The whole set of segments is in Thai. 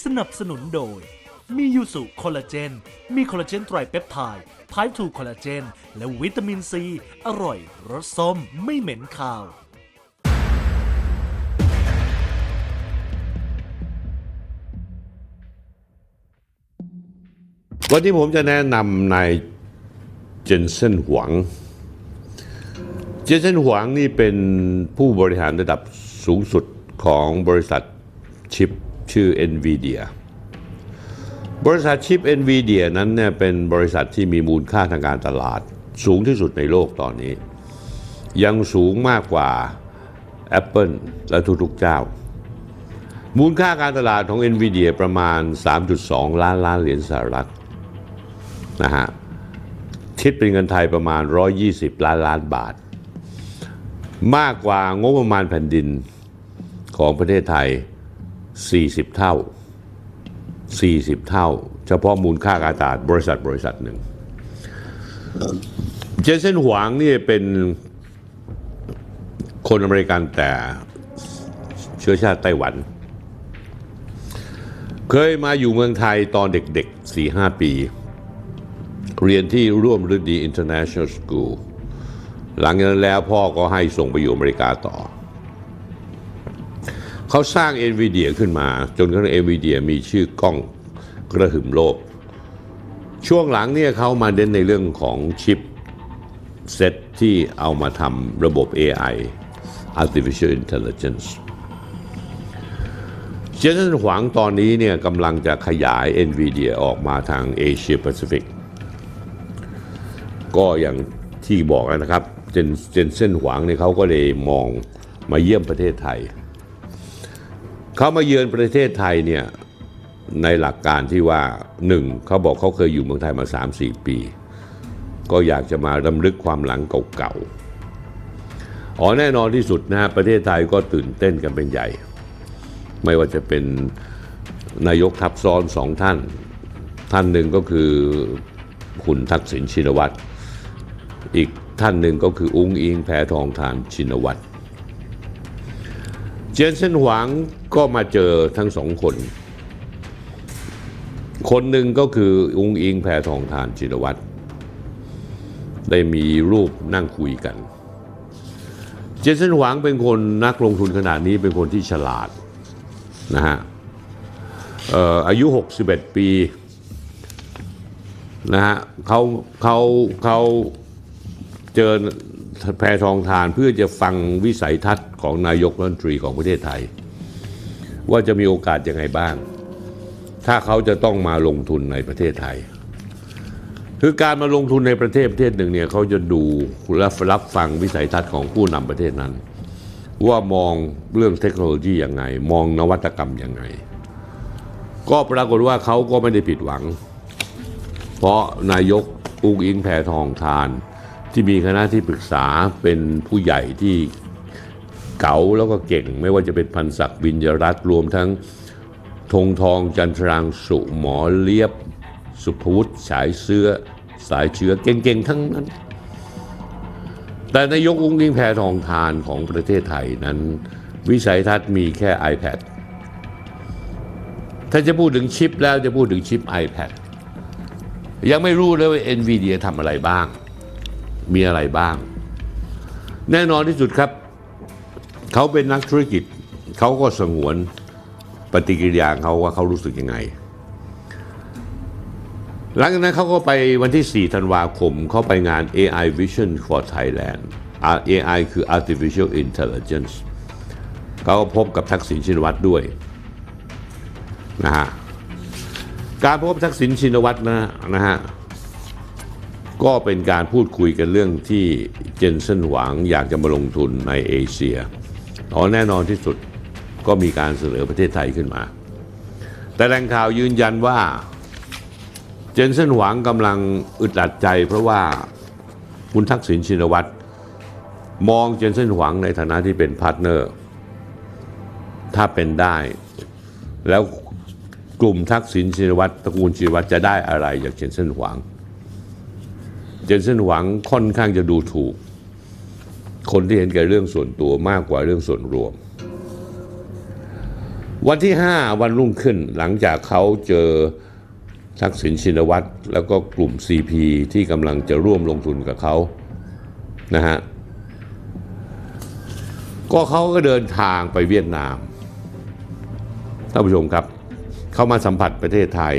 สนับสนุนโดย มียูสุคอลลาเจน มีคอลลาเจนไตรเปปไทด์ไพร์ทูคอลลาเจน และวิตามินซี อร่อย รสส้มไม่เหม็นคาว วันนี้ผมจะแนะนำนายเจนเซนหวัง เจนเซนหวังนี่เป็นผู้บริหารระดับสูงสุดของบริษัทชิป ชื่อ NVIDIA บริษัทชิป NVIDIA นั้นเนี่ยเป็นบริษัทที่มีมูลค่าทางการตลาด สูงที่สุดในโลกตอนนี้ ยังสูงมากกว่า Apple และทุกๆเจ้า มูลค่าการตลาดของ NVIDIA ประมาณ 3.2 ล้านล้านเหรียญสหรัฐนะฮะคิดเป็นเงินไทยประมาณ 120 ล้านล้านบาท มากกว่างบประมาณแผ่นดินของประเทศไทย 40 เท่า 40 เท่า เฉพาะมูลค่าการตลาดบริษัทบริษัทหนึ่ง เจนเซนหวางนี่เป็นคนอเมริกันแต่เชื้อชาติไต้หวัน เคยมาอยู่เมืองไทยตอนเด็กๆ 4-5 ปี เรียนที่ร่วมฤดี International School หลังจากนั้นแล้วพ่อก็ให้ส่งไปอยู่อเมริกาต่อ เขาสร้าง NVIDIA ขึ้นมา จนกระทั่ง NVIDIA มีชื่อกล้องกระหึ่มโลก ช่วงหลังเนี่ยเขามาเน้นในเรื่องของชิปเซตที่เอามาทำระบบ AI Artificial Intelligence เจนสันหวังตอนนี้เนี่ยกำลังจะขยาย NVIDIA ออกมาทางเอเชียแปซิฟิกก็อย่างที่บอกนะครับ เจนเจนเส้นหวังเนี่ยเขาก็เลยมองมาเยี่ยมประเทศไทย เขามาเยือนประเทศไทยเนี่ยในหลักการที่ว่าหนึ่งเขาบอกเขาเคยอยู่เมืองไทยมา 3-4 ปี ก็อยากจะมารำลึกความหลังเก่าๆอ๋อแน่นอนที่สุดนะฮะประเทศไทยก็ตื่นเต้นกันเป็นใหญ่ ไม่ว่าจะเป็นนายกทับซ้อนสองท่าน ท่านหนึ่งก็คือคุณทักษิณชินวัตร อีกท่านหนึ่งก็คืออุ้งอิงแพทองทานชินวัตร เจนเซนหวังก็มาเจอทั้งสองคน คนหนึ่งก็คืออุงอิงแพทองทานชินวัตรได้มีรูปนั่งคุยกัน เจนเซนหวังเป็นคนนักลงทุนขนาดนี้เป็นคนที่ฉลาดนะฮะอายุ 61 ปีนะฮะเขาเขาเขาเจอ แพทองทานเพื่อจะฟังวิสัยทัศน์ของนายกรัฐมนตรีของประเทศไทย ว่าจะมีโอกาสยังไงบ้าง ถ้าเขาจะต้องมาลงทุนในประเทศไทย คือการมาลงทุนในประเทศประเทศหนึ่งเนี่ยเขาจะดูและรับฟังวิสัยทัศน์ของผู้นำประเทศนั้น ว่ามองเรื่องเทคโนโลยียังไง มองนวัตกรรมยังไง ก็ปรากฏว่าเขาก็ไม่ได้ผิดหวัง เพราะนายกอุ้งอิงแพทองทาน ที่มีคณะที่ปรึกษาเป็นผู้ใหญ่ที่เก๋าแล้วก็เก่ง ไม่ว่าจะเป็นพันศักดิ์วิญญรัตรวมทั้งธงทองจันทรางสุหมอเลียบ สุภวุฒิสายเสื้อ สายเชื้อเก่งๆทั้งนั้น แต่นายกอุ้งอิงแพทองทานของประเทศไทยนั้น วิสัยทัศน์มีแค่ iPad ถ้าจะพูดถึงชิปแล้วจะพูดถึงชิป iPad ยังไม่รู้เลยว่า NVIDIA ทำอะไรบ้าง มีอะไรบ้าง แน่นอนที่สุดครับ เขาเป็นนักธุรกิจ เขาก็สงวนปฏิกิริยาเขาว่าเขารู้สึกยังไง หลังจากนั้นเขาก็ไปวันที่ 4 ธันวาคม เขาไปงาน AI Vision for Thailand AI คือ Artificial Intelligence เขาก็พบกับทักษิณชินวัตรด้วยนะฮะการพบทักษิณชินวัตรนะนะฮะ ก็เป็นการพูดคุยกันเรื่องที่เจนเซนหวังอยากจะมาลงทุนในเอเชียอ๋อแน่นอนที่สุดก็มีการเสนอประเทศไทยขึ้นมา แต่แหล่งข่าวยืนยันว่าเจนเซนหวังกำลังอึดอัดใจ เพราะว่าคุณทักษิณชินวัตรมองเจนเซนหวังในฐานะที่เป็นพาร์ทเนอร์ ถ้าเป็นได้ แล้วกลุ่มทักษิณชินวัตรตระกูลชินวัตรจะได้อะไรจากเจนเซนหวัง เจนเซนหวังค่อนข้างจะดูถูก คนที่เห็นแก่เรื่องส่วนตัวมากกว่าเรื่องส่วนรวม วันที่ 5 วันรุ่งขึ้นหลังจากเขาเจอทักษิณชินวัตรแล้วก็กลุ่ม CP ที่กำลังจะร่วมลงทุนกับเขานะฮะก็เขาก็เดินทางไปเวียดนามท่านผู้ชมครับ เขามาสัมผัสประเทศไทย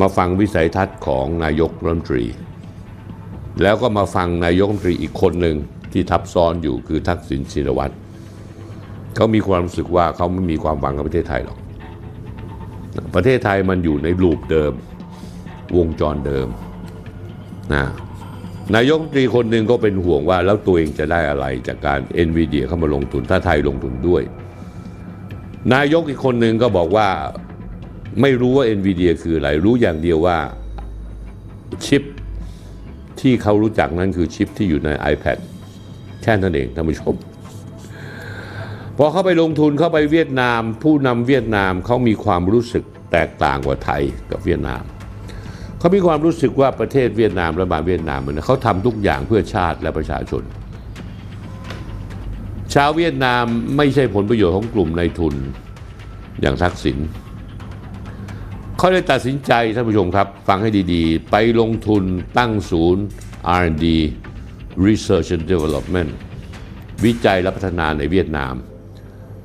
มาฟังวิสัยทัศน์ของนายกรัฐมนตรี แล้วก็มาฟังนายกรัฐมนตรีอีกคนหนึ่งที่ทับซ้อนอยู่คือทักษิณชินวัตรเขามีความรู้สึกว่าเขาไม่มีความหวังกับประเทศไทยหรอก ประเทศไทยมันอยู่ในลูปเดิมวงจรเดิมนะนายกรัฐมนตรีคนหนึ่งก็เป็นห่วงว่าแล้วตัวเองจะได้อะไรจากการ NVIDIA เข้ามาลงทุนถ้าไทยลงทุนด้วย นายกอีกคนหนึ่งก็บอกว่าไม่รู้ว่า NVIDIA คืออะไรรู้อย่างเดียวว่าชิป ที่เขารู้จักนั้นคือชิปที่อยู่ใน iPad แค่นั้นเองท่านผู้ชมพอเขาไปลงทุนเข้าไปเวียดนาม ผู้นำเวียดนามเขามีความรู้สึกแตกต่างกว่าไทยกับเวียดนามเขามีความรู้สึกว่าประเทศเวียดนามรัฐบาลเวียดนามมันเขาทำทุกอย่างเพื่อชาติและประชาชน ชาวเวียดนามไม่ใช่ผลประโยชน์ของกลุ่มในายทุนอย่างทักษิณ เขาเลยตัดสินใจท่านผู้ชมครับ ฟังให้ดีๆ ไปลงทุนตั้งศูนย์ R&D Research and Development วิจัยและพัฒนาในเวียดนาม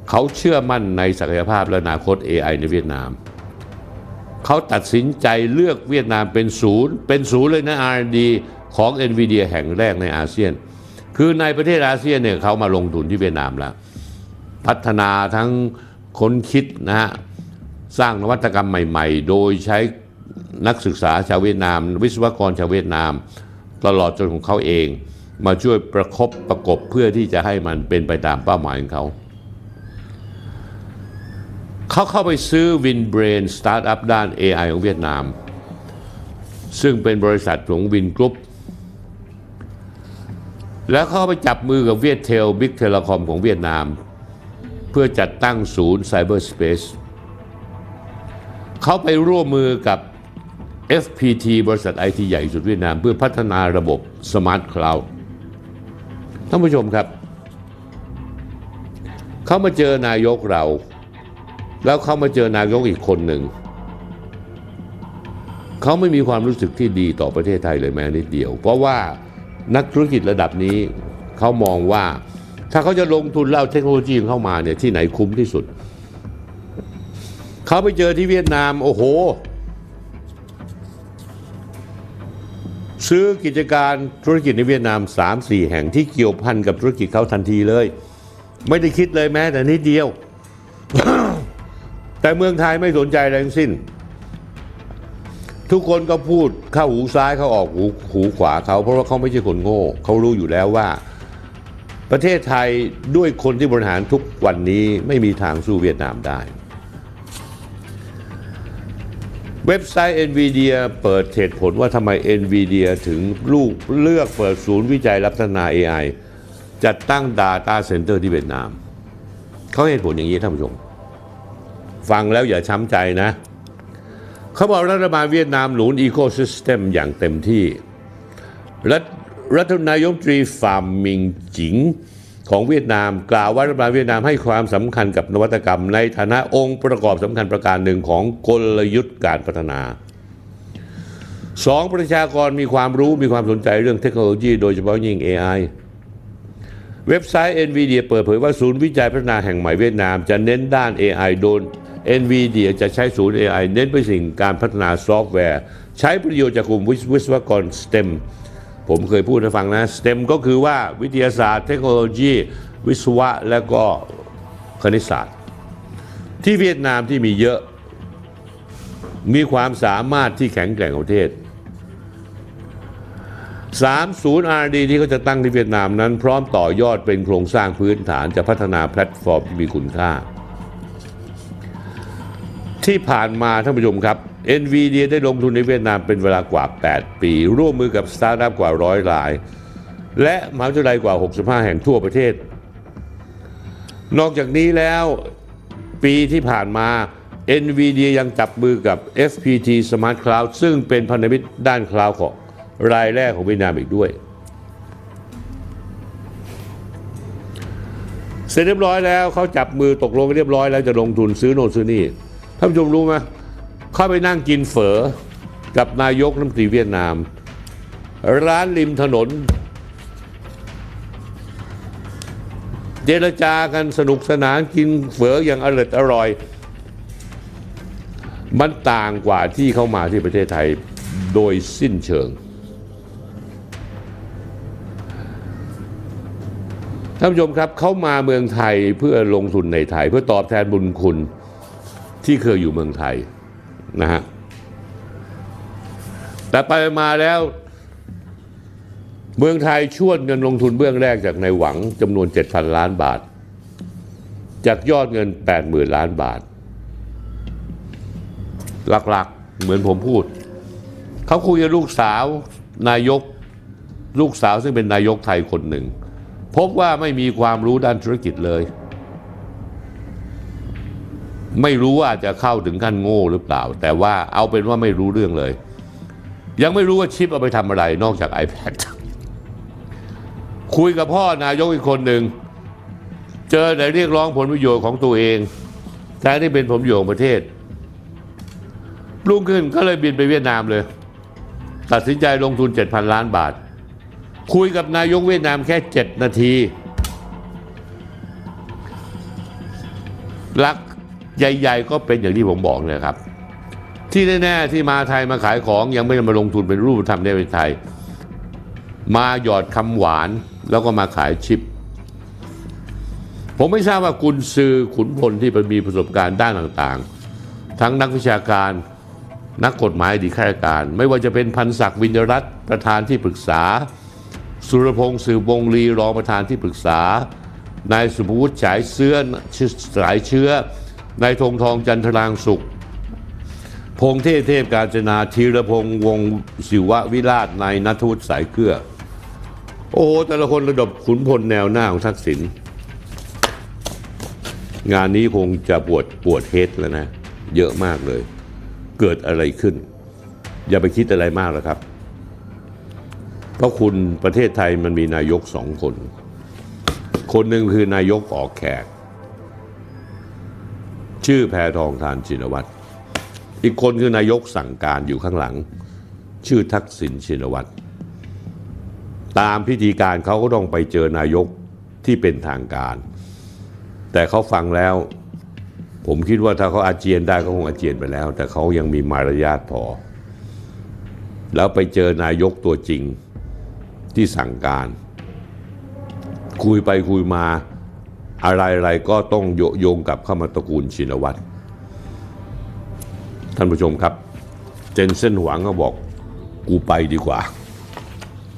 เขาเชื่อมั่นในศักยภาพและอนาคต AI ในเวียดนาม เขาตัดสินใจเลือกเวียดนามเป็นศูนย์ เป็นศูนย์เลยนะ R&D ของ NVIDIA แห่งแรกในอาเซียน คือในประเทศอาเซียนเนี่ยเขามาลงทุนที่เวียดนามแล้ว พัฒนาทั้งค้นคิดนะฮะ สร้างนวัตกรรมใหม่ ๆ โดยใช้นักศึกษาชาวเวียดนาม วิศวกรชาวเวียดนาม ตลอดจนของเขาเอง มาช่วยประคบประกบเพื่อที่จะให้มันเป็นไปตามเป้าหมายของเขาเขาเข้าไปซื้อ WinBrain สตาร์ทอัพด้าน AI ของเวียดนาม ซึ่งเป็นบริษัทของ Win Group แล้วเข้าไปจับมือกับเวียดเทลบิ๊กเทเลคอมของเวียดนาม เพื่อจัดตั้งศูนย์ไซเบอร์สเปซ เขาไปร่วมมือกับ FPT บริษัทไอทีใหญ่สุดเวียดนาม เพื่อพัฒนาระบบ Smart Cloud ท่านผู้ชมครับ เขามาเจอนายกเรา แล้วเขามาเจอนายกอีกคนหนึ่ง เขาไม่มีความรู้สึกที่ดีต่อประเทศไทยเลยแม้นิดเดียว เพราะว่านักธุรกิจระดับนี้เขามองว่า ถ้าเขาจะลงทุนเล่าเทคโนโลยีเข้ามาเนี่ยที่ไหนคุ้มที่สุด เขาไปเจอที่เวียดนาม โอ้โห ซื้อกิจการธุรกิจในเวียดนาม 3-4 แห่งที่เกี่ยวพันกับธุรกิจเขาทันทีเลย ไม่ได้คิดเลยแม้แต่นิดเดียว แต่เมืองไทยไม่สนใจอะไรทั้งสิ้น ทุกคนก็พูดเข้าหูซ้ายเขาออกหูหูขวาเขาเพราะว่าเขาไม่ใช่คนโง่เขารู้อยู่แล้วว่าประเทศไทยด้วยคนที่บริหารทุกวันนี้ไม่มีทางสู้เวียดนามได้ เว็บไซต์ NVIDIA เปิดเหตุผลว่าทำไม NVIDIA ถึงลูกเลือกเปิดศูนย์วิจัยและพัฒนา AI จัดตั้ง Data Center ที่เวียดนาม เขาให้เหตุผลอย่างนี้ท่านผู้ชม ฟังแล้วอย่าช้ำใจนะ เขาบอกรัฐบาลเวียดนามหนุนอีโคซิสเต็มอย่างเต็มที่ รัฐรัฐนายกตรีฟาร์มมิงจิง ของเวียดนามกล่าวว่ารัฐบาลเวียดนามให้ความสำคัญกับนวัตกรรม ในฐานะองค์ประกอบสำคัญประการหนึ่งของกลยุทธ์การพัฒนาสองประชากรมีความรู้มีความสนใจเรื่องเทคโนโลยี โดยเฉพาะยิ่ง AI เว็บไซต์ NVIDIA เปิดเผยว่าศูนย์วิจัยพัฒนาแห่งใหม่เวียดนาม จะเน้นด้าน AI โดย NVIDIA จะใช้ศูนย์ AI เน้นไปสิ่งการพัฒนาซอฟต์แวร์ ใช้ประโยชน์จากกลุ่มวิศวิศวกร STEM ผมเคยพูดให้ฟังนะ STEM ก็คือว่าวิทยาศาสตร์ เทคโนโลยี วิศวะ และก็คณิตศาสตร์ ที่เวียดนามที่มีเยอะ มีความสามารถที่แข็งแกร่งของประเทศ3ศูนย์ R&D ที่เขาจะตั้งที่เวียดนามนั้น พร้อมต่อยอดเป็นโครงสร้างพื้นฐานจะพัฒนาแพลตฟอร์มที่มีคุณค่า ที่ผ่านมาท่านผู้ชมครับ NVIDIA ได้ลงทุนในเวียดนามเป็นเวลากว่า 8 ปี ร่วมมือกับสตาร์ทอัพกว่าร้อยราย และมหาวิทยาลัยกว่า 65 แห่งทั่วประเทศ นอกจากนี้แล้วปีที่ผ่านมา NVIDIA ยังจับมือกับ FPT Smart Cloud ซึ่งเป็นพันธมิตรด้านคลาวด์ของรายแรกของเวียดนามอีกด้วย เสร็จเรียบร้อยแล้วเขาจับมือตกลงเรียบร้อยแล้วจะลงทุนซื้อโน่นซื้อนี่ท่านผู้ชมรู้ไหม เข้าไปนั่งกินเฝอกับนายกน้ำตรีเวียดนาม ร้านริมถนน เจรจากันสนุกสนานกินเฝออย่างอร่อยอร่อย มันต่างกว่าที่เข้ามาที่ประเทศไทยโดยสิ้นเชิงท่านผู้ชมครับเขามาเมืองไทยเพื่อลงทุนในไทย เพื่อตอบแทนบุญคุณที่เคยอยู่เมืองไทย นะฮะแต่ไปมาแล้ว เมืองไทยชวดเงินลงทุนเบื้องแรกจากในหวังจำนวน 7,000 ล้านบาท จากยอดเงิน 80,000 ล้านบาท หลักๆเหมือนผมพูด เขาคุยกับลูกสาวนายกลูกสาวซึ่งเป็นนายกไทยคนหนึ่ง พบว่าไม่มีความรู้ด้านธุรกิจเลย ไม่รู้ว่าจะเข้าถึงขั้นโง่หรือเปล่า แต่ว่าเอาเป็นว่าไม่รู้เรื่องเลย ยังไม่รู้ว่าชิปเอาไปทำอะไรนอกจาก iPad คุยกับพ่อนายกอีกคนหนึ่ง เจอแต่เรียกร้องผลประโยชน์ของตัวเองแทนที่เป็นผลประโยชน์ของประเทศรุ่งขึ้นก็เลยบินไปเวียดนามเลย ตัดสินใจลงทุน 7,000 ล้านบาท คุยกับนายกเวียดนามแค่ 7 นาทีหลัก ใหญ่ๆก็เป็นอย่างที่ผมบอกเลยครับ ที่แน่ๆที่มาไทยมาขายของยังไม่ได้มาลงทุนเป็นรูปธรรมในประเทศไทย มาหยอดคำหวานแล้วก็มาขายชิป ผมไม่ทราบว่ากุญซือขุนพลที่มีประสบการณ์ด้านต่างๆ ทั้งนักวิชาการนักกฎหมายดีข้าราชการ ไม่ว่าจะเป็นพันศักดิ์วินยรัตน์ประธานที่ปรึกษา สุรพงศ์สืบวงลีรองประธานที่ปรึกษานายสุภวุฒิฉายเสื้อสายเชื้อ นายธงทองจันทรางสุข พงเทพเทพการจนาธีรพงษ์วงศ์ศิวะวิราชนายนัทวุฒิสายเกลือ โอ้โห แต่ละคนระดับขุนพลแนวหน้าของทักษิณงานนี้คงจะปวดปวดเฮดแล้วนะ เยอะมากเลย เกิดอะไรขึ้น อย่าไปคิดอะไรมากแล้วครับ เพราะคุณประเทศไทยมันมีนายกสองคน คนหนึ่งคือนายกออกแขก ชื่อแพทองทานชินวัตร อีกคนคือนายกสั่งการอยู่ข้างหลัง ชื่อทักษิณชินวัตร ตามพิธีการเขาก็ต้องไปเจอนายกที่เป็นทางการ แต่เขาฟังแล้ว ผมคิดว่าถ้าเขาอาเจียนได้ก็คงอาเจียนไปแล้ว แต่เขายังมีมารยาทพอ แล้วไปเจอนายกตัวจริงที่สั่งการ คุยไปคุยมา อะไรๆก็ต้องโยโยงกับเข้ามาตระกูลชินวัตรท่านผู้ชมครับ เจนเซนหวังก็บอกกูไปดีกว่า